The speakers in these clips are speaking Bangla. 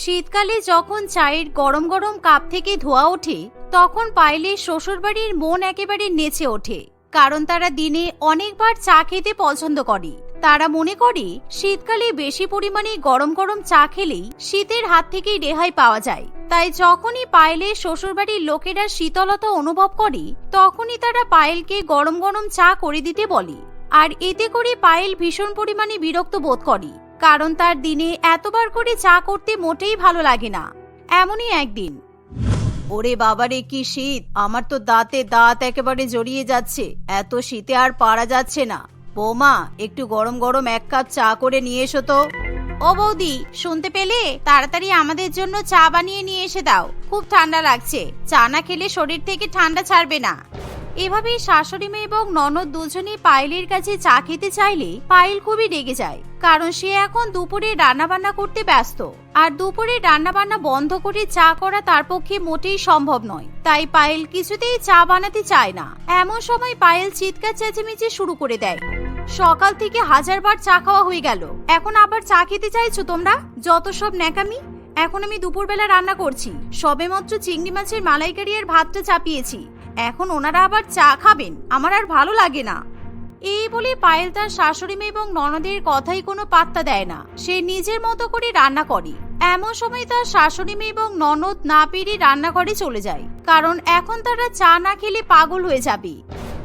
শীতকালে যখন চায়ের গরম গরম কাপ থেকে ধোয়া ওঠে, তখন পাইলের শ্বশুরবাড়ির মন একেবারে নেচে ওঠে, কারণ তারা দিনে অনেকবার চা খেতে পছন্দ করে। তারা মনে করে, শীতকালে বেশি পরিমাণে গরম গরম চা খেলেই শীতের হাত থেকেই রেহাই পাওয়া যায়। তাই যখনই পায়েলের শ্বশুরবাড়ির লোকেরা শীতলতা অনুভব করে, তখনই তারা পায়েলকে গরম গরম চা করে দিতে বলে। আর এতে করে পায়েল ভীষণ পরিমাণে বিরক্ত বোধ করে। কারণ তার দিনে এতবার করে চা করতে মোটেই ভালো লাগে না। এমনই একদিন। ওরে বাবারে কি শীত! আমার তো দাঁতে দাঁত একেবারে জড়িয়ে যাচ্ছে। এত শীতে আর পারা যাচ্ছে না। বৌমা, একটু গরম গরম এক কাপ চা করে নিয়ে এসো তো। ও বৌদি, শুনতে পেলে? তাড়াতাড়ি আমাদের জন্য চা বানিয়ে নিয়ে এসে দাও। খুব ঠান্ডা লাগছে। চা না খেলে শরীর থেকে ঠান্ডা ছাড়বে না। এভাবেই শাশুড়ি মেয়ে এবং ননদ দুজনে পায়েলের কাছে চা খেতে চাইলে পায়েল খুবই রেগে যায়, কারণ সে এখন দুপুরে রান্না বান্না করতে ব্যস্ত। আর দুপুরে রান্না বান্না বন্ধ করে চা করা তার পক্ষে মোটেই সম্ভব নয়, তাই পায়েল কিছুতেই চা বানাতে চায় না। এমন সময় পায়েল চিৎকার চেঁচেমেচে শুরু করে দেয়। সকাল থেকে হাজারবার চা খাওয়া হয়ে গেল। এখন আবার চা খেতে চাইছো তোমরা? যত সব ন্যাকামি, এখন আমি দুপুরবেলা রান্না করছি। সবেমাত্র চিংড়ি মাছের মালাইকারি আর ভাতটা চাপিয়েছি। এখন ওনারা আবার চা খাবেন, আমার আর ভালো লাগে না। এই বলে পায়েল তার শাশুড়ি মেয়ে এবং ননদের কথাই কোনো পাত্তা দেয় না। সে নিজের মতো করে রান্না করে। এমন সময় তার শাশুড়ি মেয়ে এবং ননদ না পেরে রান্নাঘরে চলে যায়। কারণ এখন তারা চা না খেলে পাগল হয়ে যাবে।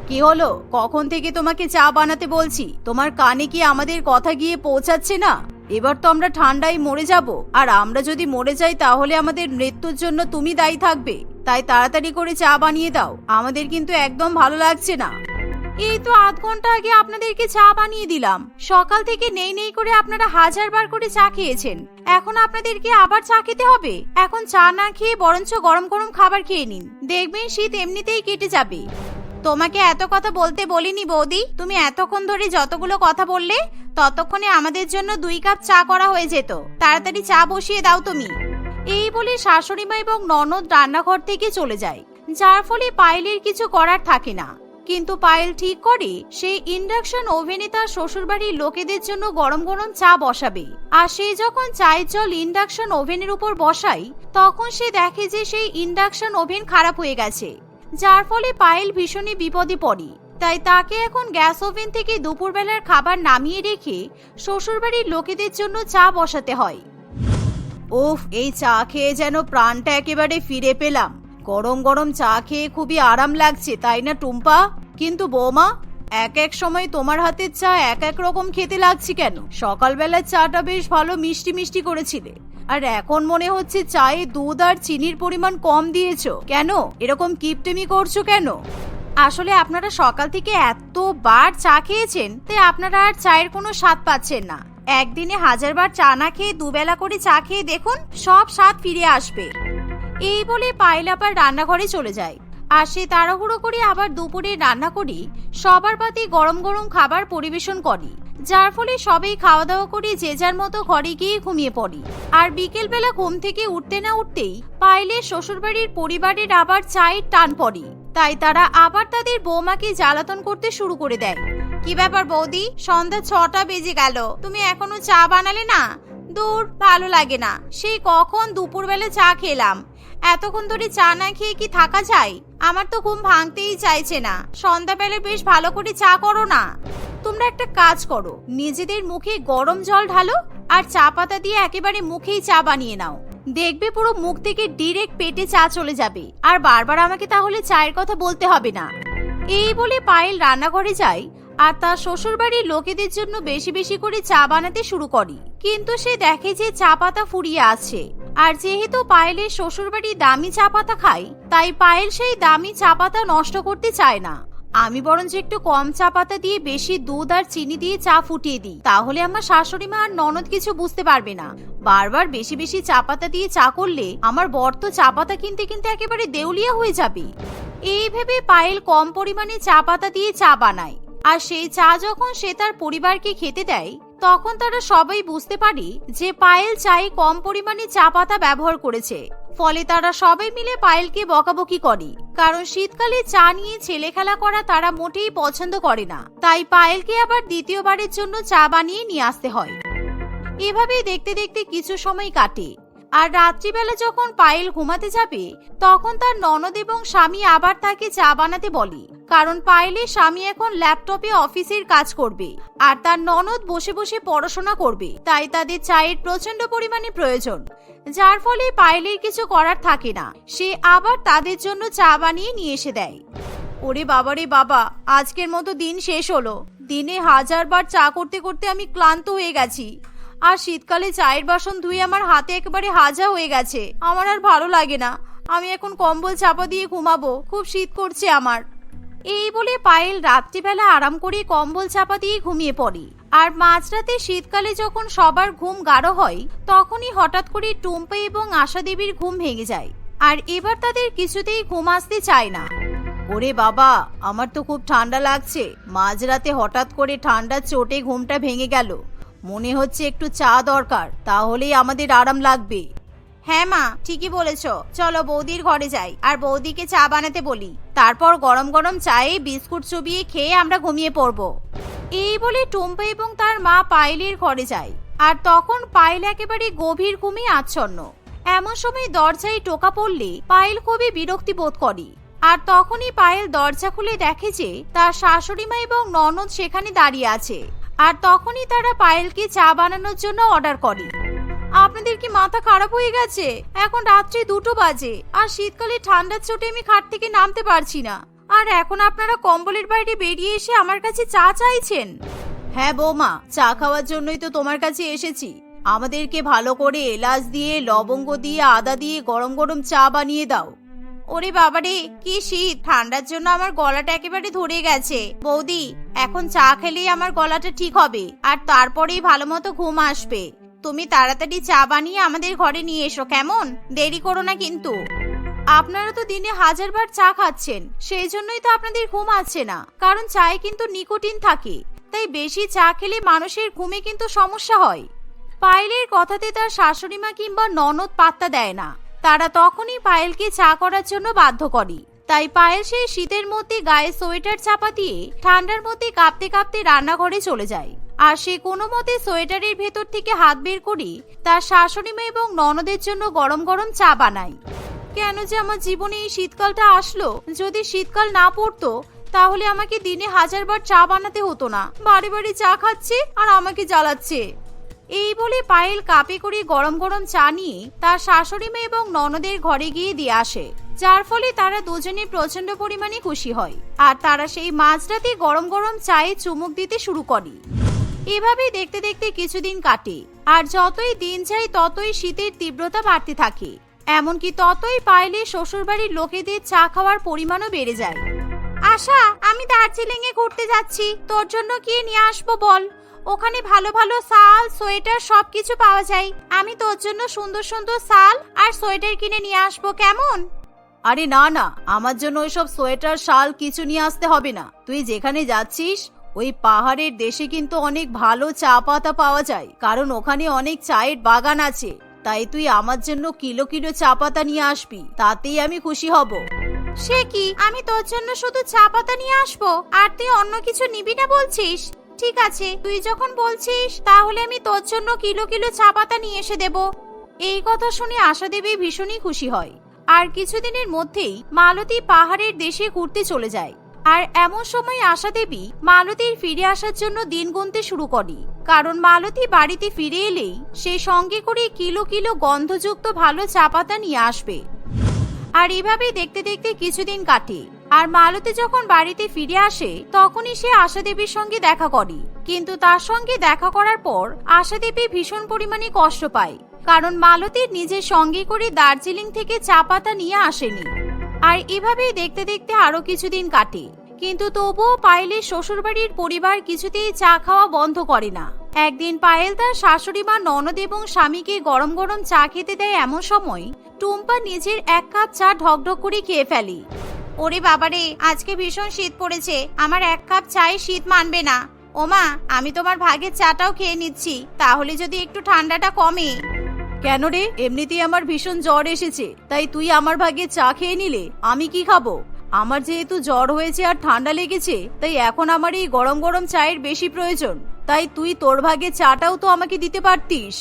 কি হলো? কখন থেকে তোমাকে চা বানাতে বলছি? তোমার কানে কি আমাদের কথা গিয়ে পৌঁছাচ্ছে না? এবার তো আমরা ঠান্ডায় মরে যাব। আর আমরা যদি মরে যাই তাহলে আমাদের মৃত্যুর জন্য তুমি দায়ী থাকবে। তাই তাড়াতাড়ি করে চা বানিয়ে দাও। আমাদের কিন্তু একদম ভালো লাগছে না। এই তো আধ ঘণ্টা আগে আপনাদেরকে চা বানিয়ে দিলাম। সকাল থেকে নেই নেই করে আপনারা হাজার বার করে চা খেয়েছেন। এখন আপনাদেরকে আবার চা খেতে হবে। এখন চা না খেয়ে বরঞ্চ গরম গরম খাবার খেয়ে নিন। দেখবেন শীত এমনিতেই কেটে যাবে। তোমাকে এত কথা বলতে বলিনি বৌদি। তুমি এতক্ষণ ধরে যতগুলো কথা বললে, ততক্ষণে আমাদের জন্য দুই কাপ চা করা হয়ে যেত। তাড়াতাড়ি চা বসিয়ে দাও তুমি। এই বলে শাশুড়ি মা এবং ননদ রান্নাঘর থেকে চলে যায়। যার ফলে পায়েলের কিছু করার থাকে না। কিন্তু পায়েল ঠিক করে, সে ইন্ডাকশন ওভেনে তার শ্বশুরবাড়ির লোকেদের জন্য গরম গরম চা বসাবে। আর সে যখন চায়ের জল ইন্ডাকশন ওভেনের উপর বসায়, তখন সে দেখে যে সেই ইন্ডাকশন ওভেন খারাপ হয়ে গেছে। যার ফলে পায়েল ভীষণই বিপদে পড়ে। তাই তাকে এখন গ্যাস ওভেন থেকে দুপুরবেলার খাবার নামিয়ে রেখে শ্বশুরবাড়ির লোকেদের জন্য চা বসাতে হয়। উফ, এই চা খেয়ে যেন প্রাণটা একেবারে ফিরে পেলাম। গরম গরম চা খেয়ে খুবই আরাম লাগছে, তাই না টুম্পা? কিন্তু বৌমা, এক এক সময় তোমার হাতের চা এক এক রকম খেতে লাগছে কেন? সকালবেলার চাটা বেশ ভালো মিষ্টি মিষ্টি করেছিলে। আর এখন মনে হচ্ছে চায়ে দুধ আর চিনির পরিমাণ কম দিয়েছ। কেন? এরকম কিপটেমি করছ কেন? আসলে আপনারা সকাল থেকে এতবার চা খেয়েছেন, তাই আপনারা আর চায়ের কোনো স্বাদ পাচ্ছেন না। একদিনে হাজারবার চা না খেয়ে দুবেলা করে চা খেয়ে দেখুন, সব স্বাদ ফিরে আসবে। এই বলে পায়েল আবার রান্নাঘরে চলে যায়। আর সে তাড়াহুড়ো করে আবার দুপুরে রান্না করি, সবার পাতে গরম গরম খাবার পরিবেশন করে, যার ফলে সবাই খাওয়া দাওয়া করে যে যার মতো ঘরে গিয়ে ঘুমিয়ে পড়ি। আর বিকেলবেলা ঘুম থেকে উঠতে না উঠতেই পাইলের শ্বশুরবাড়ির পরিবারের আবার চায়ের টান পড়ে। তাই তারা আবার তাদের বৌমাকে জ্বালাতন করতে শুরু করে দেয়। কি ব্যাপার বৌদি? সন্ধ্যা ছটা বেজে গেল। তুমি এখনও চা বানালে না? দূর, ভালো লাগে না। সেই কখন দুপুরবেলা চা খেলাম। এতক্ষণ ধরে চা না খেয়ে কি থাকা যায়? আমার তো ঘুম ভাঙতেই চাইছে না। সন্ধ্যাবেলা বেশ ভালো করে চা করো না। তোমরা একটা কাজ করো। নিজেদের মুখে গরম জল ঢালো আর চা পাতা দিয়ে একেবারে মুখেই চা বানিয়ে নাও। দেখবে পুরো মুখ থেকে ডিরেক্ট পেটে চা চলে যাবে। আর বারবার আমাকে তাহলে চায়ের কথা বলতে হবে না। এই বলে পায়েল রান্নাঘরে যায়, আর তার শ্বশুরবাড়ির লোকেদের জন্য বেশি বেশি করে চা বানাতে শুরু করে। কিন্তু সে দেখে যে চা পাতা ফুরিয়ে আছে। আর যেহেতু পায়েলের শ্বশুরবাড়ি দামি চা পাতা খায়, তাই পায়েল সেই দামি চা পাতা নষ্ট করতে চায় না। আমি বরঞ্চ একটু কম চা পাতা দিয়ে বেশি দুধ আর চিনি দিয়ে চা ফুটিয়ে দিই। তাহলে আমার শাশুড়ি মা আর ননদ কিছু বুঝতে পারবে না। বারবার বেশি বেশি চা পাতা দিয়ে চা করলে আমার বর তো চা পাতা কিনতে কিনতে একেবারে দেউলিয়া হয়ে যাবে। এই ভেবে পায়েল কম পরিমাণে চা পাতা দিয়ে চা বানায়। আর সেই চা যখন সে তার পরিবারকে খেতে দেয়, তখন তারা সবাই বুঝতে পারে যে পায়েল চায়ে কম পরিমাণে চা পাতা ব্যবহার করেছে। ফলে তারা সবাই মিলে পায়েলকে বকাবকি করে। কারণ শীতকালে চা নিয়ে ছেলে খেলা করা তারা মোটেই পছন্দ করে না। তাই পায়েলকে আবার দ্বিতীয়বারের জন্য চা বানিয়ে নিয়ে আসতে হয়। এভাবেই দেখতে দেখতে কিছু সময় কাটে। আর রাত্রিবেলা যখন পায়েল ঘুমাতে যাবে, তখন তার ননদ এবং স্বামী আবার তাকে চা বানাতে বলে। কারণ পায়েলের স্বামী এখন ল্যাপটপে অফিসের কাজ করবে আর তার ননদ বসে বসে পড়াশোনা করবে। তাই তাদের চায়ের প্রচণ্ড পরিমাণে প্রয়োজন। যার ফলে পায়েলের কিছু করার থাকে না। সে আবার তাদের জন্য চা বানিয়ে নিয়ে এসে দেয়। ওরে বাবারে বাবা, আজকের মতো দিন শেষ হলো। দিনে হাজারবার চা করতে করতে আমি ক্লান্ত হয়ে গেছি। আর শীতকালে চায়ের বাসন ধুয়ে আমার হাতে একেবারে হাজা হয়ে গেছে। আমার আর ভালো লাগে না। আমি এখন কম্বল চাপা দিয়ে ঘুমাবো। খুব শীত করছে আমার। এই বলে পায়েল রাত্রিবেলা আরাম করে কম্বল চাপা দিয়ে ঘুমিয়ে পড়ে। আর মাঝরাতে শীতকালে যখন সবার ঘুম গাঢ় হয়, তখনই হঠাৎ করে টুম্পে এবং আশা দেবীর ঘুম ভেঙে যায়। আর এবার তাদের কিছুতেই ঘুম আসতে চায় না। ওরে বাবা, আমার তো খুব ঠান্ডা লাগছে। মাঝরাতে হঠাৎ করে ঠান্ডার চোটে ঘুমটা ভেঙে গেল। মনে হচ্ছে একটু চা দরকার, তাহলেই আমাদের আরাম লাগবে। হ্যাঁ মা, ঠিকই বলেছ। চলো বৌদির ঘরে যাই, আর বৌদিকে চা বানাতে বলি। তারপর গরম গরম চায়ে বিস্কুট চুবিয়ে খেয়ে আমরা ঘুমিয়ে পড়ব। এই বলে টুম্পা এবং তার মা পায়েলের ঘরে যায়, আর তখন পায়েল একেবারে গভীর ঘুমে আচ্ছন্ন। এমন সময় দরজায় টোকা পড়লে পায়েল খুবই বিরক্তি বোধ করে, আর তখনই পায়েল দরজা খুলে দেখে যে তার শাশুড়ি মা এবং ননদ সেখানে দাঁড়িয়ে আছে। আর তখনই তারা পায়েলকে চা বানানোর জন্য অর্ডার করে। আপনাদের কি মাথা খারাপ হয়ে গেছে? এখন রাত্রি দুটো বাজে, আর শীতকালে ঠান্ডার চোটে আমি খাট থেকে নামতে পারছি না। আর এখন আপনারা কম্বলের বাইরে বেরিয়ে এসে আমার কাছে চা চাইছেন? হ্যাঁ বৌমা, চা খাওয়ার জন্যই তো তোমার কাছে এসেছি। আমাদেরকে ভালো করে এলাচ দিয়ে, লবঙ্গ দিয়ে, আদা দিয়ে গরম গরম চা বানিয়ে দাও। ওরে বাবারে, কি শীত। ঠান্ডার জন্য আমার গলাটা একেবারে ধরে গেছে। বৌদি, এখন চা খেলেই আমার গলাটা ঠিক হবে, আর তারপরেই ভালো মতো ঘুম আসবে। তুমি তাড়াতাড়ি চা বানিয়ে আমাদের ঘরে নিয়ে এসো, কেমন? দেরি করো না কিন্তু। আপনারা তো দিনে হাজারবার চা খাচ্ছেন, সেই জন্যই তো আপনাদের ঘুম আসছে না। কারণ চায়ে কিন্তু নিকোটিন থাকে। তাই বেশি চা খেলে মানুষের ঘুমে কিন্তু সমস্যা হয়। পায়েলের কথাতে তার শাশুড়ি মা কিংবা ননদ পাত্তা দেয় না। তারা তখনই পায়েলকে চা করার জন্য বাধ্য করে। তাই পায়েল সেই শীতের মধ্যে গায়ে সোয়েটার চাপা দিয়ে ঠান্ডার মধ্যে কাঁপতে কাঁপতে রান্নাঘরে চলে যায়। আর সে কোনো মতে সোয়েটারের ভেতর থেকে হাত বের করে তার শাশুড়ি মা এবং ননদের জন্য গরম গরম চা বানায়। কেন যে আমার জীবনে এই শীতকালটা আসলো, যদি শীতকাল না পড়তো, তাহলে আমাকে দিনে হাজারবার চা বানাতে হতো না। বাড়ি বাড়ি চা খাচ্ছে আর আমাকে জ্বালাচ্ছে। এই বলে পায়েল কাপে করে গরম গরম চা নিয়ে তার শাশুড়ি মেয়ে এবং ননদের ঘরে গিয়ে দিয়ে আসে, যার ফলে তারা দুজনে প্রচণ্ড পরিমাণে খুশি হয় আর তারা সেই মাঝরাতে গরম গরম চায়ে চুমুক দিতে শুরু করে। এভাবেই দেখতে দেখতে কিছুদিন কাটে আর যতই দিন যায় ততই শীতের তীব্রতা বাড়তে থাকে। এমনকি ততই পাইলে শ্বশুরবাড়ির লোকেদের চা খাওয়ার পরিমাণও বেড়ে যায়। আশা, আমি দার্জিলিং এ ঘুরতে যাচ্ছি, তোর জন্য কি নিয়ে আসব বল? ওখানে ভালো ভালো শাল সোয়েটার সবকিছু পাওয়া যায়। আমি তোর জন্য সুন্দর সুন্দর শাল আর সোয়েটার কিনে নিয়ে আসব কেমন? আরে না না আমার জন্য ওইসব সোয়েটার শাল কিছু নিয়ে আসতে হবে না। তুই যেখানে যাচ্ছিস ওই পাহাড়ের দেশে কিন্তু অনেক ভালো চা পাতা পাওয়া যায় কারণ ওখানে অনেক চায়ের বাগান আছে। তাই তুই আমার জন্য কিলো কিলো চা পাতা নিয়ে আসবি তাতেই আমি খুশি হব। সে কি? আমি তোর জন্য শুধু চা পাতা নিয়ে আসব? আর তুই অন্য কিছু নিবি না বলছিস? ঠিক আছে, তুই যখন বলছিস, তাহলে আমি তোর জন্য কিলো কিলো চা পাতা নিয়ে এসে দেব। এই কথা শুনে আশা দেবী ভীষণই খুশি হয়। আর কিছুদিনের মধ্যেই মালতী পাহাড়ের দেশে ঘুরতে চলে যায়। আর এমন সময় আশা দেবী মালতীর ফিরে আসার জন্য দিন গুনতে শুরু করে। কারণ মালতী বাড়িতে ফিরে এলেই সে সঙ্গে করে কিলো কিলো গন্ধযুক্ত ভালো চা পাতা নিয়ে আসবে। আর এভাবেই দেখতে দেখতে কিছুদিন কাটে। আর মালতী যখন বাড়িতে ফিরে আসে, তখনই সে আশা দেবীর সঙ্গে দেখা করে। কিন্তু তার সঙ্গে দেখা করার পর আশা দেবী ভীষণ পরিমাণে কষ্ট পায়। কারণ মালতীর নিজের সঙ্গে করে দার্জিলিং থেকে চা পাতা নিয়ে আসেনি। আর এভাবেই দেখতে দেখতে আরও কিছুদিন কাটে। কিন্তু তবুও পায়েলের শ্বশুরবাড়ির পরিবার কিছুতেই চা খাওয়া বন্ধ করে না। একদিন পায়েল তার শাশুড়ি মা ননদ এবং স্বামীকে গরম গরম চা খেতে দেয় এমন সময় টুম্পা নিজের এক কাপ চা ঢকঢক করে খেয়ে ফেলে। ওরে বাবারে আজকে ভীষণ শীত পড়েছে। আমার এক কাপ চায়ে শীত মানবে না। ওমা আমি তোমার ভাগের চাটাও খেয়ে নিচ্ছি। তাহলে যদি একটু ঠান্ডাটা কমে। কেন রে? এমনিতেই আমার ভীষণ জ্বর এসেছে। তাই তুই আমার ভাগে চা খেয়ে নিলে আমি কি খাব? আমার যেহেতু জ্বর হয়েছে আর ঠান্ডা লেগেছে তাই এখন আমার এই গরম গরম চায়ের বেশি প্রয়োজন। তাই তুই তোর ভাগে চাটাও তো আমাকে দিতে পারতিস।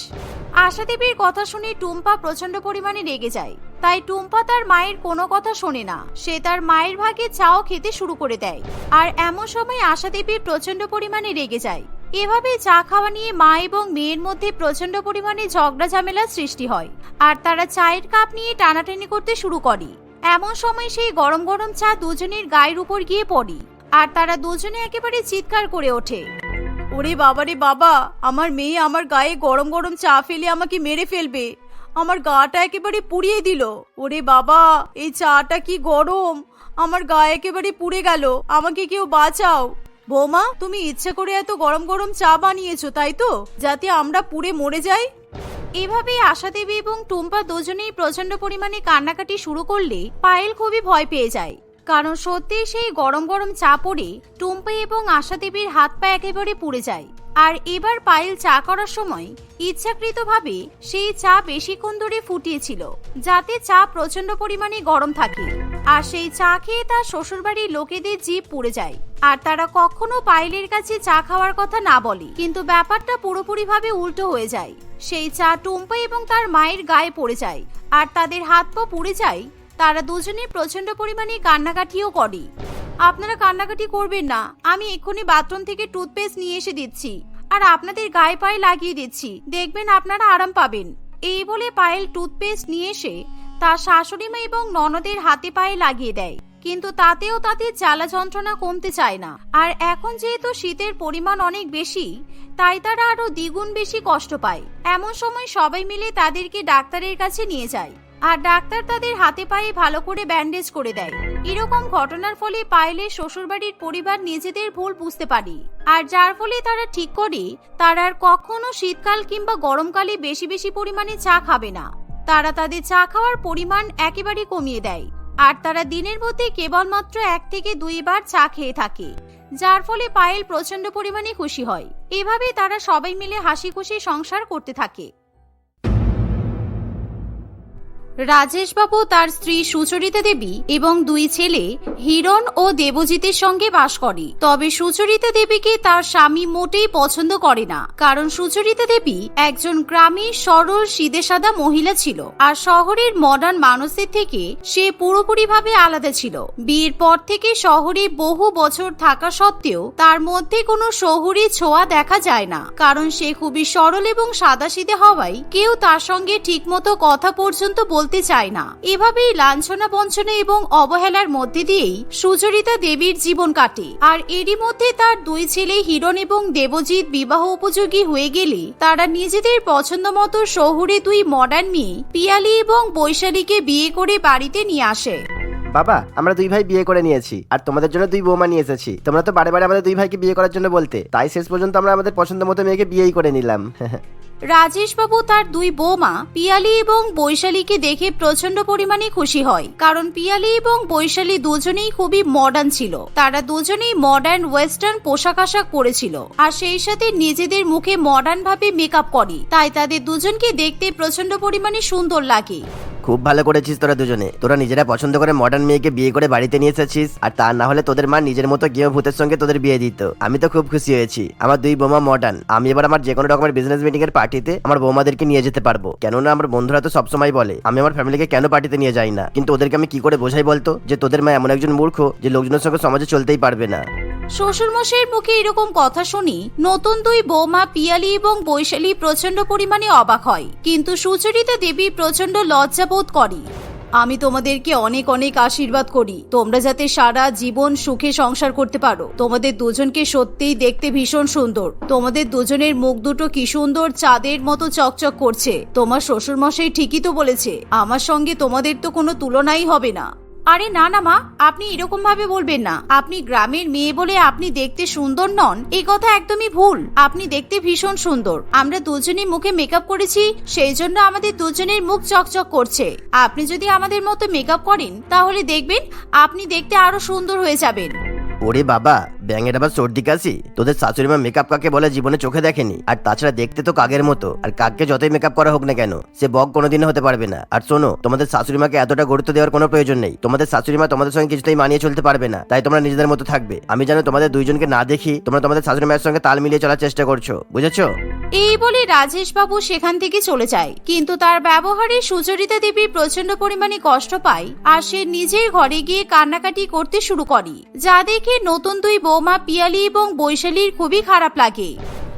আশা দেবীর কথা শুনে টুম্পা প্রচণ্ড পরিমাণে রেগে যায়। তাই টুম্পা তার মায়ের কোনো কথা শোনে না। সে তার মায়ের ভাগে চাও খেতে শুরু করে দেয়। আর এমন সময় আশা দেবী প্রচণ্ড পরিমাণে রেগে যায়। এভাবে চা খাওয়া নিয়ে মা এবং মেয়ের মধ্যে প্রচণ্ড পরিমাণে ঝগড়া ঝামেলার সৃষ্টি হয়। আর তারা চায়ের কাপ নিয়ে টানাটানি করতে শুরু করে। এমন সময় সেই গরম গরম চা দুজনের গায়ের উপর গিয়ে পড়ে। আর তারা দুজনে একেবারে চিৎকার করে ওঠে। ওরে বাবারে বাবা, আমার মেয়ে আমার গায়ে গরম গরম চা ফেলে আমাকে মেরে ফেলবে। আমার গাটা একেবারে পুড়িয়ে দিল। ওরে বাবা, এই চাটা কি গরম? আমার গা একেবারে পুড়ে গেল। আমাকে কেউ বাঁচাও। বৌমা, তুমি ইচ্ছে করে এত গরম গরম চা বানিয়েছো, তাই তো? যাতে আমরা পুড়ে মরে যাই। এভাবে আশা দেবী এবং টুম্পা দুজনেই প্রচণ্ড পরিমাণে কান্নাকাটি শুরু করলে পায়েল খুবই ভয় পেয়ে যায়। কারণ সত্যি সেই গরম গরম চা পড়ে টুম্পা এবং আশা দেবীর হাত পা একেবারে পুড়ে যায়। আর এবার পায়েল চা করার সময় ইচ্ছাকৃতভাবে সেই চা বেশিক্ষণ ধরে ফুটিয়েছিল, যাতে চা প্রচণ্ড পরিমাণে গরম থাকে। আর সেই চা খেয়ে তার শ্বশুরবাড়ির লোকেদের জিভ পুড়ে যায়। আর তারা কখনো পায়েলের কাছে চা খাওয়ার কথা না বলে, কিন্তু ব্যাপারটা পুরোপুরিভাবে উল্টো হয়ে যায়। সেই চা টুম্পা এবং তার মায়ের গায়ে পড়ে যায়, আর তাদের হাত পা পুড়ে যায়। তারা দুজনে প্রচণ্ড পরিমাণে কান্নাকাটিও করে। আপনারা কান্নাকাটি করবেন না, আমি এক্ষুনি বাথরুম থেকে টুথপেস্ট নিয়ে এসে দিচ্ছি। আর আপনাদের গায়ে পায়ে লাগিয়ে দিচ্ছি। দেখবেন আপনারা আরাম পাবেন। এই বলে পায়েল টুথপেস্ট নিয়ে এসে তার শাশুড়ি মা এবং ননদের হাতে পায়ে লাগিয়ে দেয়। কিন্তু তাতেও তাদের জ্বালা যন্ত্রণা কমতে চায় না। আর এখন যেহেতু শীতের পরিমাণ অনেক বেশি, তাই তারা আরও দ্বিগুণ বেশি কষ্ট পায়। এমন সময় সবাই মিলে তাদেরকে ডাক্তারের কাছে নিয়ে যায়। আর ডাক্তার তাদের হাতে পায়ে ভালো করে ব্যান্ডেজ করে দেয়। এরকম ঘটনার ফলে পায়েলের শ্বশুরবাড়ির পরিবার নিজেদের ভুল বুঝতে পারে। আর যার ফলে তারা ঠিক করে, তারা আর কখনো শীতকাল কিংবা গরমকালে বেশি বেশি পরিমাণে চা খাবে না। তারা তাদের চা খাওয়ার পরিমাণ একেবারে কমিয়ে দেয়। আর তারা দিনের মধ্যে কেবলমাত্র এক থেকে দুইবার চা খেয়ে থাকে, যার ফলে পায়েল প্রচণ্ড পরিমাণে খুশি হয়। এভাবে তারা সবাই মিলে হাসি খুশি সংসার করতে থাকে। রাজেশবাবু তার স্ত্রী সুচরিতা দেবী এবং দুই ছেলে হিরণ ও দেবজিতের সঙ্গে বাস করে। তবে সুচরিতা দেবীকে তার স্বামী মোটেই পছন্দ করে না। কারণ সুচরিতা দেবী একজন গ্রামীণ সরল সিদে সাদা মহিলা ছিল আর শহরের মডার্ন মানুষদের থেকে সে পুরোপুরিভাবে আলাদা ছিল। বিয়ের পর থেকে শহরে বহু বছর থাকা সত্ত্বেও তার মধ্যে কোনো শহুরে ছোঁয়া দেখা যায় না। কারণ সে খুবই সরল এবং সাদাসিদে হওয়ায় কেউ তার সঙ্গে ঠিকমতো কথা পর্যন্ত বলতে চায় না। এভাবেই লাঞ্ছনা বঞ্চনা এবং অবহেলার মধ্যে দিয়েই সুচরিতা দেবীর জীবন কাটে। আর এরই মধ্যে তার দুই ছেলে হিরণ এবং দেবজিৎ বিবাহ উপযোগী হয়ে গেলে তারা নিজেদের পছন্দ মতো শহুরে দুই মডার্ন মেয়ে, পিয়ালি এবং বৈশালীকে বিয়ে করে বাড়িতে নিয়ে আসে। বাবা, আমরা দুই ভাই বিয়ে করে নিয়েছি আর তোমাদের জন্য দুই বৌমা নিয়ে এসেছি। তোমরা তো বারে বারে আমাদের দুই ভাইকে বিয়ে করার জন্য বলতে, তাই শেষ পর্যন্ত আমরা আমাদের পছন্দ মতো মেয়েকে বিয়েই করে নিলাম। রাজেশবাবু তার দুই বৌমা, পিয়ালি এবং বৈশালীকে দেখে প্রচণ্ড পরিমাণে খুশি হয়। কারণ পিয়ালি এবং বৈশালী দুজনেই খুবই মডার্ন ছিল। তারা দুজনেই মডার্ন ওয়েস্টার্ন পোশাক আশাক পরেছিল। আর সেই সাথে নিজেদের মুখে মডার্ন ভাবে মেকআপ করে। তাই তাদের দুজনকে দেখতে প্রচণ্ড পরিমাণে সুন্দর লাগে। খুব ভালো করেছিস তোরা দুজনে। তোরা নিজেরা পছন্দ করে মডার্ন মেয়েকে বিয়ে করে বাড়িতে নিয়ে এসেছিস, আর তা না হলে তোদের মা নিজের মতো গেম ভূতের সঙ্গে তোদের বিয়ে দিত। আমি তো খুব খুশি হয়েছি। আমার দুই বোমা মডার্ন আমি এবার আমার যে কোনো রকমের বিজনেস মিটিং এর পার্টিতে আমার বৌমাদেরকে নিয়ে যেতে পারব। কেননা আমার বন্ধুরা তো সবসময় বলে, আমি আমার ফ্যামিলিকে কেন পার্টিতে নিয়ে যাই না? কিন্তু ওদেরকে আমি কি করে বোঝাই বলতো? যে তোদের মা এমন একজন মূর্খ যে লোকজনের সঙ্গে সমাজে চলতেই পারবে না। শ্বশুরমশাইয়ের মুখে এরকম কথা শুনি নতুন দুই বৌমা পিয়ালি এবং বৈশালী প্রচণ্ড পরিমাণে অবাক হয়। কিন্তু সুচরিতা দেবী প্রচণ্ড লজ্জাবোধ করে। আমি তোমাদেরকে অনেক অনেক আশীর্বাদ করি। তোমরা যাতে সারা জীবন সুখে সংসার করতে পারো। তোমাদের দুজনকে সত্যিই দেখতে ভীষণ সুন্দর। তোমাদের দুজনের মুখ দুটো কি সুন্দর চাঁদের মতো চকচক করছে। তোমার শ্বশুরমশাই ঠিকই তো বলেছে। আমার সঙ্গে তোমাদের তো কোনো তুলনাই হবে না। আরে না না মা, আপনি এরকম ভাবে বলবেন না। আপনি গ্রামের মেয়ে বলে আপনি দেখতে সুন্দর নন, এই কথা একদমই ভুল। আপনি দেখতে ভীষণ সুন্দর। আমরা দুজনেই মুখে মেকআপ করেছি, সেই জন্য আমাদের দুজনের মুখ চকচক করছে। আপনি যদি আমাদের মতো মেকআপ করেন, তাহলে দেখবেন আপনি দেখতে আরও সুন্দর হয়ে যাবেন। ওরে বাবা ব্যাঙের আবার সর্দি কাশি? তোদের শাশুড়ি মা মেকআপ কাকে বলে জীবনে চোখে দেখেনি? আর তাছাড়া দেখতে তো কাকের মতো। আর কাককে যতই মেকআপ করা হোক না কেন, সে বক কোনোদিনও হতে পারবে না। আর শোনো, তোমাদের শাশুড়ি মাকে এতটা গুরুত্ব দেওয়ার কোনো প্রয়োজন নেই। তোমাদের শাশুড়ি মা তোমাদের সঙ্গে কিছুতেই মানিয়ে চলতে পারবে না। তাই তোমরা নিজেদের মতো থাকবে। আমি জানো তোমাদের দুইজনকে না দেখি, তোমরা তোমাদের শাশুড়ি মায়ের সঙ্গে তাল মিলিয়ে চলার চেষ্টা করছ। বুঝেছ? এই বলে রাজেশ বাবু সেখান থেকে চলে যায়। কিন্তু তার ব্যবহারে সুচরিতা দেবী প্রচণ্ড পরিমাণে কষ্ট পায় আর সে নিজের ঘরে গিয়ে কান্নাকাটি করতে শুরু করে। যা দেখে নতুন দুই বৌমা পিয়ালি এবং বৈশালীর খুবই খারাপ লাগে।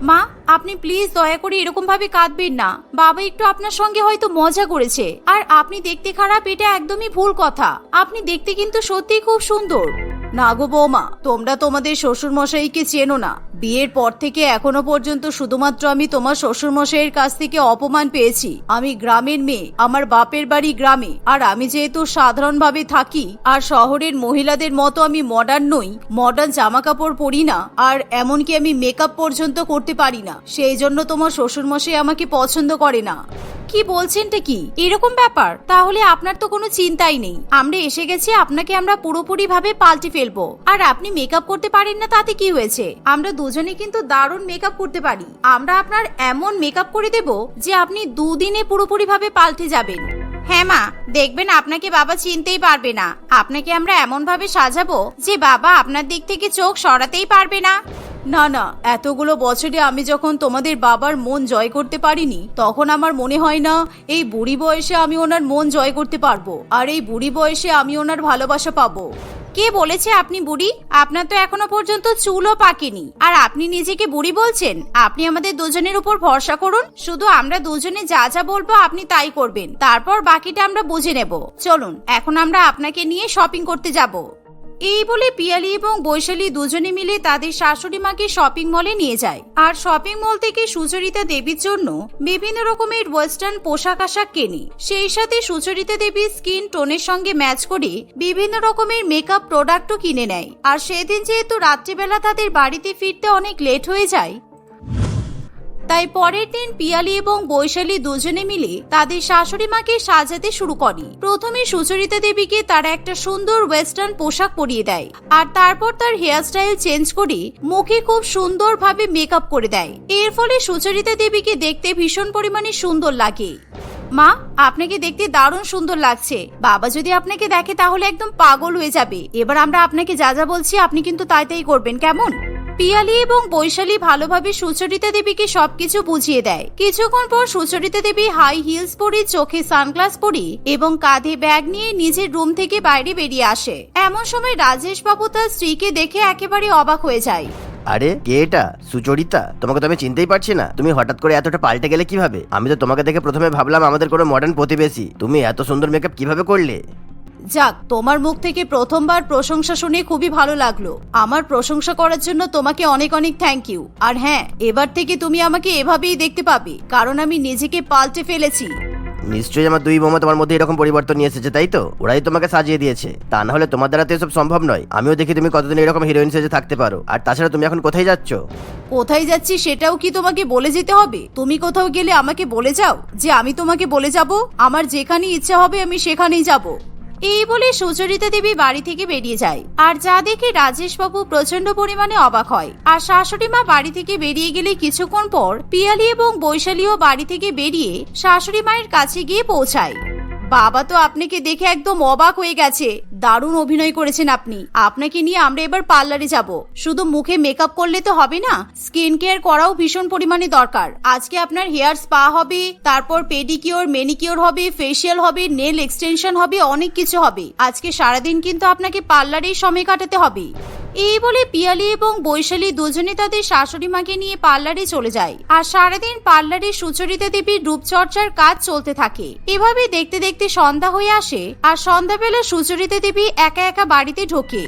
মা, আপনি প্লিজ দয়া করে এরকম ভাবে কাঁদবেন না। বাবা একটু আপনার সঙ্গে হয়তো মজা করেছে। আর আপনি দেখতে খারাপ, এটা একদমই ভুল কথা। আপনি দেখতে কিন্তু সত্যি খুব সুন্দর। না গো বৌমা, তোমরা তোমাদের শ্বশুর মশাইকে চেনো না। বিয়ের পর থেকে এখনও পর্যন্ত শুধুমাত্র আমি তোমার শ্বশুর মশাইয়ের কাছ থেকে অপমান পেয়েছি। আমি গ্রামের মেয়ে, আমার বাপের বাড়ি গ্রামে। আর আমি যেহেতু সাধারণভাবে থাকি, আর শহরের মহিলাদের মতো আমি মডার্ন নই মডার্ন জামা কাপড় পরি না, আর এমনকি আমি মেকআপ পর্যন্ত করতে পারি না। সেই জন্য তোমার শ্বশুর মশাই আমাকে পছন্দ করে না। কি বলছেনটা কি? এরকম ব্যাপার? তাহলে আপনার তো কোনো চিন্তাই নেই। আমরা এসে গেছি, আপনাকে আমরা পুরোপুরি ভাবে পাল্টে ফেলব। আর আপনি মেকআপ করতে পারেন না তাতে কি হয়েছে? আমরা দুজনে কিন্তু দারুণ মেকআপ করতে পারি। আমরা আপনার এমন মেকআপ করে দেব যে আপনি দুদিনে পুরোপুরি ভাবে পাল্টে যাবেন। হ্যাঁ মা, দেখবেন আপনাকে বাবা চিনতেই পারবে না। আপনাকে আমরা এমন ভাবে সাজাবো যে বাবা আপনার দিক থেকে চোখ সরাতেই পারবে না। না না, এতগুলো বছরে আমি যখন তোমাদের বাবার মন জয় করতে পারিনি, তখন আমার মনে হয় না এই বুড়ি বয়সে আমি ওনার মন জয় করতে পারব। আর এই বুড়ি বয়সে আমি ওনার ভালোবাসা পাবো। কে বলেছে আপনি বুড়ি? আপনার তো এখনও পর্যন্ত চুলও পাকেনি। আর আপনি নিজেকে বুড়ি বলছেন? আপনি আমাদের দুজনের উপর ভরসা করুন। শুধু আমরা দুজনে যা যা বলব আপনি তাই করবেন। তারপর বাকিটা আমরা বুঝে নেব। চলুন, এখন আমরা আপনাকে নিয়ে শপিং করতে যাব। এই বলে পিয়ালি এবং বৈশালী দুজনে মিলে তাদের শাশুড়ি মাকে শপিং মলে নিয়ে যায়। আর শপিং মল থেকে সুচরিতা দেবীর জন্য বিভিন্ন রকমের ওয়েস্টার্ন পোশাক আশাক কেনে। সেই সাথে সুচরিতা দেবী স্কিন টোনের সঙ্গে ম্যাচ করে বিভিন্ন রকমের মেকআপ প্রোডাক্টও কিনে নেয়। আর সেদিন যেহেতু রাত্রিবেলা তাদের বাড়িতে ফিরতে অনেক লেট হয়ে যায় তাই পরের দিন পিয়ালি এবং বৈশালী দুজনে মিলে তাদের শাশুড়ি মাকে সাজাতে শুরু করে। প্রথমে সুচরিতা দেবীকে তারা একটা সুন্দর ওয়েস্টার্ন পোশাক পরিয়ে দেয় আর তারপর তার হেয়ারস্টাইল চেঞ্জ করে মুখে খুব সুন্দরভাবে মেকআপ করে দেয়। এর ফলে সুচরিতা দেবীকে দেখতে ভীষণ পরিমাণে সুন্দর লাগে। মা, আপনাকে দেখতে দারুণ সুন্দর লাগছে। বাবা যদি আপনাকে দেখে তাহলে একদম পাগল হয়ে যাবে। এবার আমরা আপনাকে যা যা বলছি আপনি কিন্তু তাই তাই করবেন, কেমন? পিয়ালি এবং বৈশালী ভালোভাবে সুচরিতা দেবীকে সবকিছু বুঝিয়ে দেয়। কিছুক্ষণ পর সুচরিতা দেবী হাই হিলস পরে চোখে সানগ্লাস পরে এবং কাঁধে ব্যাগ নিয়ে নিজের রুম থেকে বাইরে বেরিয়ে আসে। এমন সময় রাজেশ বাবু তার স্ত্রীকে দেখে একেবারে অবাক হয়ে যায়। আরে, কে এটা? সুচরিতা? তোমাকে তো আমি চিনতেই পারছি না। তুমি হঠাৎ করে এতটা পাল্টে গেলে কীভাবে? আমি তো তোমাকে দেখে প্রথমে ভাবলাম আমাদের কোনো মডার্ন প্রতিবেশী। তুমি এত সুন্দর মেকআপ কীভাবে করলে? যাক তোমার মুখ থেকে প্রথমবার প্রশংসা শুনে খুবই ভালো লাগল। আমার প্রশংসা করার জন্য তোমাকে অনেক অনেক থ্যাংক ইউ আর হ্যাঁ এবার থেকে তুমি আমাকে এভাবেই দেখতে পাবে কারণ আমি নিজেকে পাল্টে ফেলেছি। নিশ্চয়ই আমার দুই বোমা তোমার মধ্যে এরকম পরিবর্তন নিয়ে এসেছে তাই তো? ওরাই তোমাকে সাজিয়ে দিয়েছে। তা না হলে তোমার দ্বারা তো এসব সম্ভব নয়। আমিও দেখি তুমি কতদিন এরকম হিরোইন সেজে থাকতে পারো। আর তাছাড়া তুমি এখন কোথায় যাচ্ছ? কোথায় যাচ্ছি সেটাও কি তোমাকে বলে যেতে হবে? তুমি কোথাও গেলে আমাকে বলে যাও? যে আমি তোমাকে বলে যাব? আমার যেখানে ইচ্ছা হবে আমি সেখানেই যাব। এই বলে সুচরিতা দেবী বাড়ি থেকে বেরিয়ে যায়। আর যা দেখে রাজেশ বাবু প্রচণ্ড পরিমাণে অবাক হয়। আর শাশুড়ি মা বাড়ি থেকে বেরিয়ে গেলে কিছুক্ষণ পর পিয়ালি এবং বৈশালীও বাড়ি থেকে বেরিয়ে শাশুড়ি মায়ের কাছে গিয়ে পৌঁছায়। বাবা তো আপনাকে দেখে একদম অবাক হয়ে গেছে। দারুণ অভিনয় করেছেন আপনি। আপনাকে নিয়ে আমরা এবার পার্লারে যাব। শুধু মুখে মেকআপ করলে তো হবে না স্কিন কেয়ার করাও ভীষণ পরিমাণে দরকার। আজকে আপনার হেয়ার স্পা হবে, তারপর পেডিকিওর মেনিকিওর হবে ফেসিয়াল হবে নেল এক্সটেনশন হবে, অনেক কিছু হবে। আজকে সারাদিন কিন্তু আপনাকে পার্লারেই সময় কাটাতে হবে। এই বলে পিয়ালি এবং বৈশালী দুজনে তাদের শাশুড়ি মাকে নিয়ে পার্লারে চলে যায়। আর সারাদিন পার্লারে সুচরিতা দেবীর রূপচর্চার কাজ চলতে থাকে। এভাবে দেখতে দেখতে সন্ধ্যা হয়ে আসে, আর সন্ধ্যাবেলা সুচরিতা দেবী একা একা বাড়িতে ঢোকে।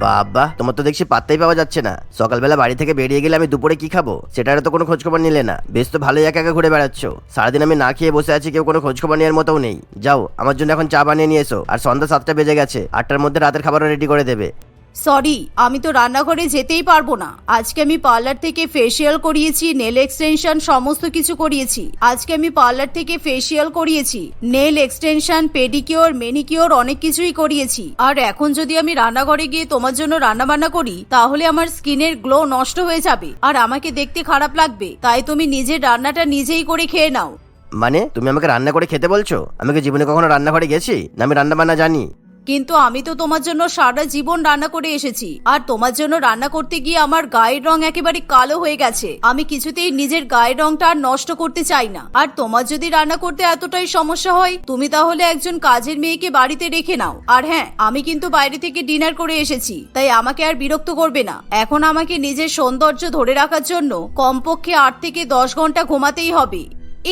বাবা, তোমার তো দেখছি পাত্তাই পাওয়া যাচ্ছে না। সকালবেলা বাড়ি থেকে বেরিয়ে গেলে আমি দুপুরে কি খাব? সেটারও তো কোনো খোঁজখবর নিলে না। বেশ তো ভালোই একা একা ঘুরে বেড়াচ্ছ। সারাদিন আমি না খেয়ে বসে আছি, কেউ কোনো খোঁজখবর নেওয়ার মতো নেই। যাও, আমার জন্য এখন চা বানিয়ে নিয়ে এসো। আর সন্ধ্যা সাতটা বেজে গেছে। আটটার মধ্যে রাতের খাবারও রেডি করে দেবে। সরি আমি তো রান্নাঘরে যেতেই পারব না। আজকে আমি পার্লার থেকে ফেসিয়াল করিয়েছি নেল এক্সটেনশন সমস্ত কিছু করিয়েছি। আজকে আমি পার্লার থেকে ফেসিয়াল করিয়েছি নেল এক্সটেনশন পেডিকিওর মেনিকিওর অনেক কিছুই করিয়েছি। আর এখন যদি আমি রান্নাঘরে গিয়ে তোমার জন্য রান্না বান্না করি, তাহলে আমার স্কিনের গ্লো নষ্ট হয়ে যাবে। আর আমাকে দেখতে খারাপ লাগবে, তাই তুমি নিজের রান্নাটা নিজেই করে খেয়ে নাও। মানে তুমি আমাকে রান্না করে খেতে বলছো? আমি কি জীবনে কখনো রান্নাঘরে গেছি? না আমি রান্না বান্না জানি। কিন্তু আমি তো তোমার জন্য সারা জীবন রান্না করে এসেছি। আর তোমার জন্য রান্না করতে গিয়ে আমার গায়ের রং একেবারে কালো হয়ে গেছে। আমি কিছুতেই নিজের গায়ের রংটা আর নষ্ট করতে চাই না। আর তোমার যদি রান্না করতে এতটাই সমস্যা হয়, তুমি তাহলে একজন কাজের মেয়েকে বাড়িতে রেখে নাও। আর হ্যাঁ আমি কিন্তু বাইরে থেকে ডিনার করে এসেছি, তাই আমাকে আর বিরক্ত করবে না। এখন আমাকে নিজের সৌন্দর্য ধরে রাখার জন্য কমপক্ষে আট থেকে দশ ঘণ্টা ঘুমাতেই হবে।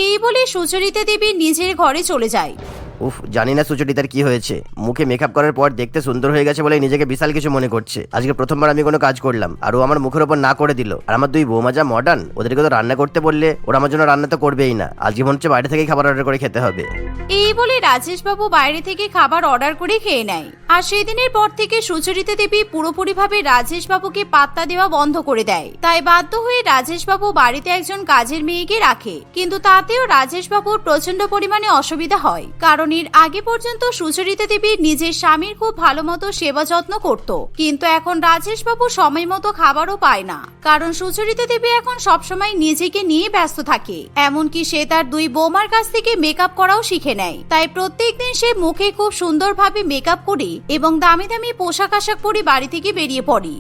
এই বলে সুচরিতা দেবী নিজের ঘরে চলে যায়। উফ, জানি না সুচরিতার কি হয়েছে। মুখে মেকআপ করার পর দেখতে সুন্দর হয়ে গেছে বলে নিজেকে বিশাল কিছু মনে করছে। আজকে প্রথমবার আমি কোনো কাজ করলাম, আর ও আমার মুখের ওপর না করে দিল। আর আমার দুই বৌমা যা মডার্ন ওদেরকে তো রান্না করতে বললে ওরা আমার জন্য রান্না তো করবেই না। আজকে মনে হচ্ছে বাইরে থেকেই খাবার অর্ডার করে খেতে হবে। এই বলে রাজেশ বাবু বাইরে থেকে খাবার অর্ডার করে খেয়ে নেয়। আর সেই দিনের পর থেকে সুচরিতা দেবী পুরোপুরিভাবে রাজেশ বাবুকে পাত্তা দেওয়া বন্ধ করে দেয়। তাই বাধ্য হয়ে রাজেশ বাবু বাড়িতে একজন কাজের মেয়েকে রাখে। কিন্তু তাতেও রাজেশ বাবুর প্রচণ্ড পরিমাণে অসুবিধা হয়। কারণ এর আগে পর্যন্ত সুচরিতা দেবী নিজের স্বামীর খুব ভালো মতো সেবা যত্ন করত। কিন্তু এখন রাজেশ বাবু সময় মতো খাবারও পায় না। কারণ সুচরিতা দেবী এখন সবসময় নিজেকে নিয়ে ব্যস্ত থাকে। এমনকি সে তার দুই বৌমার কাছ থেকে মেকআপ করাও শিখে নেয়। তাই প্রত্যেক দিন সে মুখে খুব সুন্দরভাবে মেকআপ করে এবং দামি দামি পোশাক আশাক পরে বাড়ি থেকে বেরিয়ে পড়ে।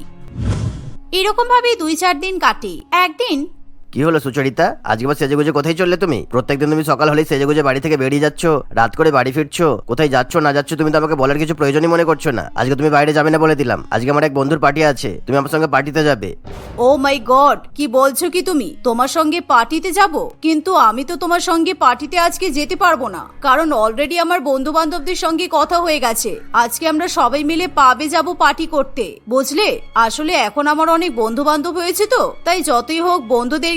এরকম ভাবে দুই চার দিন কাটে। একদিন কি হলো সুচরিতা? আজকে বা সেজে গুজে কোথায় চললে তুমি? প্রত্যেকদিন তুমি সকাল হলেই সেজে গুজে বাড়ি থেকে বেরিয়ে যাচ্ছ, রাত করে বাড়ি ফিরছো, কোথায় যাচ্ছ, না যাচ্ছ তুমি তো আমাকে বলার কিছু প্রয়োজনই মনে করছ না। আজকে তুমি বাইরে যাবে না বলে দিলাম। আজকে আমার এক বন্ধুর পার্টি আছে, তুমি আমার সঙ্গে পার্টিতে যাবে। ও মাই গড, কি বলছো কি তুমি? তোমার সঙ্গে পার্টিতে যাব? কিন্তু আমি তো তোমার সঙ্গে পার্টিতে আজকে যেতে পারব না। কারণ অলরেডি আমার বন্ধু বান্ধবদের সঙ্গে কথা হয়ে গেছে। আজকে আমরা সবাই মিলে পাবে যাব পার্টি করতে। বুঝলে? আসলে এখন আমার অনেক বন্ধু বান্ধব হয়েছে তো, তাই যতই হোক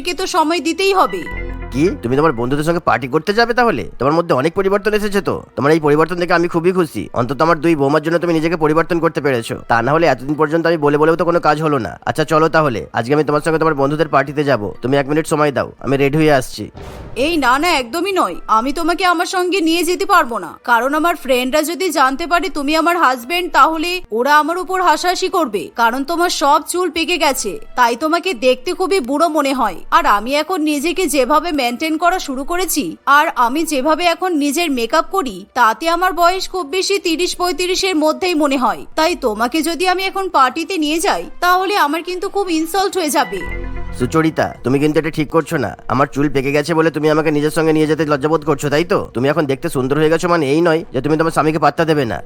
বন্ধুদেরকে তো সময় দিতেই হবে। কি? তুমি তোমার বন্ধুদের সঙ্গে পার্টি করতে যাবে তাহলে? তোমার মধ্যে অনেক পরিবর্তন এসেছে তো। তোমার এই পরিবর্তন দেখে আমি খুবই খুশি। অন্তত আমার দুই বৌমার জন্য তুমি নিজেকে পরিবর্তন করতে পেরেছ। তা না হলে এতদিন পর্যন্ত আমি বলে বলেও তো কোনো কাজ হলো না। আচ্ছা চলো তাহলে। আজকে আমি তোমার সঙ্গে তোমার বন্ধুদের পার্টিতে যাব। তুমি এক মিনিট সময় দাও। আমি রেডি হয়ে আসছি। এই না না, একদমই নয়। আমি তোমাকে আমার সঙ্গে নিয়ে যেতে পারব না। কারণ আমার ফ্রেন্ডরা যদি জানতে পারে তুমি আমার হাজবেন্ড তাহলে ওরা আমার উপর হাসাহাসি করবে। কারণ তোমার সব চুল পেকে গেছে। তাই তোমাকে দেখতে খুবই বুড়ো মনে হয়। আর আমি এখন নিজেকে যেভাবে মেনটেন করা শুরু করেছি, আর আমি যেভাবে এখন নিজের মেকআপ করি, তাতে আমার বয়স খুব বেশি তিরিশ পঁয়ত্রিশের মধ্যেই মনে হয়। তাই তোমাকে যদি আমি এখন পার্টিতে নিয়ে যাই, তাহলে আমার কিন্তু খুব ইনসাল্ট হয়ে যাবে। সুচরিতা, তুমি কিন্তু এটা ঠিক করছ না। আমার চুল পেকে গেছে বলে তুমি আমাকে নিজের সঙ্গে নিয়ে যেতে লজ্জাবোধ করছ, তাই তো? তুমি এখন দেখতে সুন্দর হয়ে গেছো মানে এই নয় যে তুমি তোমার স্বামীকে পাত্তা দেবে না।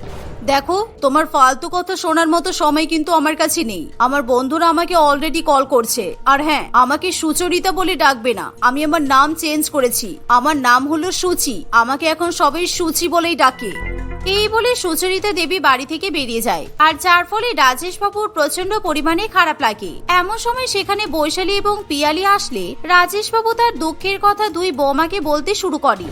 দেখো, তোমার ফালতু কথা শোনার মতো সময় কিন্তু আমার কাছে নেই। আমার বন্ধুরা আমাকে অলরেডি কল করছে। আর হ্যাঁ আমাকে সুচরিতা বলে ডাকবে না। আমি আমার নাম চেঞ্জ করেছি। আমার নাম হলো সুচি। আমাকে এখন সবাই সুচি বলেই ডাকে। এই বলে সুচরিতা দেবী বাড়ি থেকে বেরিয়ে যায়। আর যার ফলে রাজেশ বাবুর প্রচণ্ড পরিমাণে খারাপ লাগে। এমন সময় সেখানে বৈশালী এবং পিয়ালি আসলে রাজেশ বাবু তার দুঃখের কথা দুই বৌমাকে বলতে শুরু করে।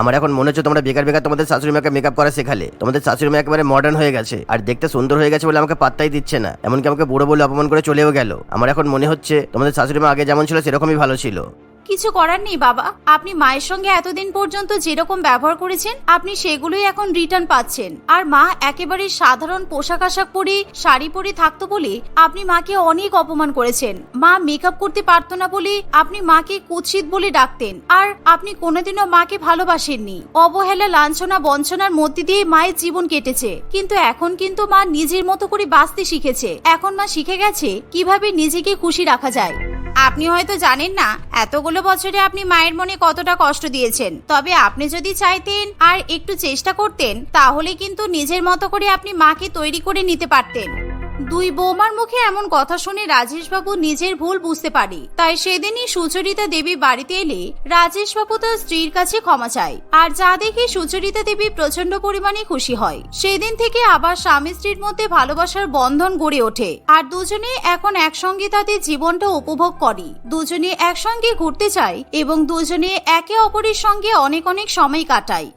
আমার এখন মনে হচ্ছে তোমরা বেকার বেকার তোমাদের শাশুড়ি মাকে মেকআপ করা শেখালে। তোমাদের শাশুড়ি মা একেবারে মডার্ন হয়ে গেছে। আর দেখতে সুন্দর হয়ে গেছে বলে আমাকে পাত্তাই দিচ্ছে না। এমনকি আমাকে বুড়ো বলে অপমান করে চলেও গেল। আমার এখন মনে হচ্ছে তোমাদের শাশুড়ি মা আগে যেমন ছিল সেরকমই ভালো ছিল। কিছু করার নেই, বাবা। আপনি মায়ের সঙ্গে এতদিন পর্যন্ত যেরকম ব্যবহার করেছেন, আপনি সেগুলোই এখন রিটার্ন পাচ্ছেন। আর মা একেবারে সাধারণ পোশাক আশাক পরে, শাড়ি পরে থাকতো বলে আপনি মাকে অনেক অপমান করেছেন। মা মেকআপ করতে পারতো না বলে আপনি মাকে কুৎসিত বলে ডাকতেন। আর আপনি কোনোদিনও মাকে ভালোবাসেননি। অবহেলা, লাঞ্ছনা, বঞ্চনার মধ্যে দিয়ে মায়ের জীবন কেটেছে। কিন্তু এখন কিন্তু মা নিজের মতো করে বাঁচতে শিখেছে। এখন মা শিখে গেছে কীভাবে নিজেকে খুশি রাখা যায়। আপনি হয়তো জানেন না, এতগুলো বছরে আপনি মায়ের মনে কতটা কষ্ট দিয়েছেন। তবে আপনি যদি চাইতেন আর একটু চেষ্টা করতেন, তাহলে কিন্তু নিজের মতো করে আপনি মাকে তৈরি করে নিতে পারতেন। দুই বৌমার মুখে এমন কথা শুনে রাজেশবাবু নিজের ভুল বুঝতে পারে। তাই সেদিনই সুচরিতা দেবী বাড়িতে এলে রাজেশবাবু তার স্ত্রীর কাছে ক্ষমা চায়। আর যা দেখে সুচরিতা দেবী প্রচণ্ড পরিমাণে খুশি হয়। সেদিন থেকে আবার স্বামী স্ত্রীর মধ্যে ভালোবাসার বন্ধন গড়ে ওঠে। আর দুজনে এখন একসঙ্গে তাদের জীবনটা উপভোগ করে। দুজনে একসঙ্গে ঘুরতে চায় এবং দুজনে একে অপরের সঙ্গে অনেক অনেক সময় কাটায়।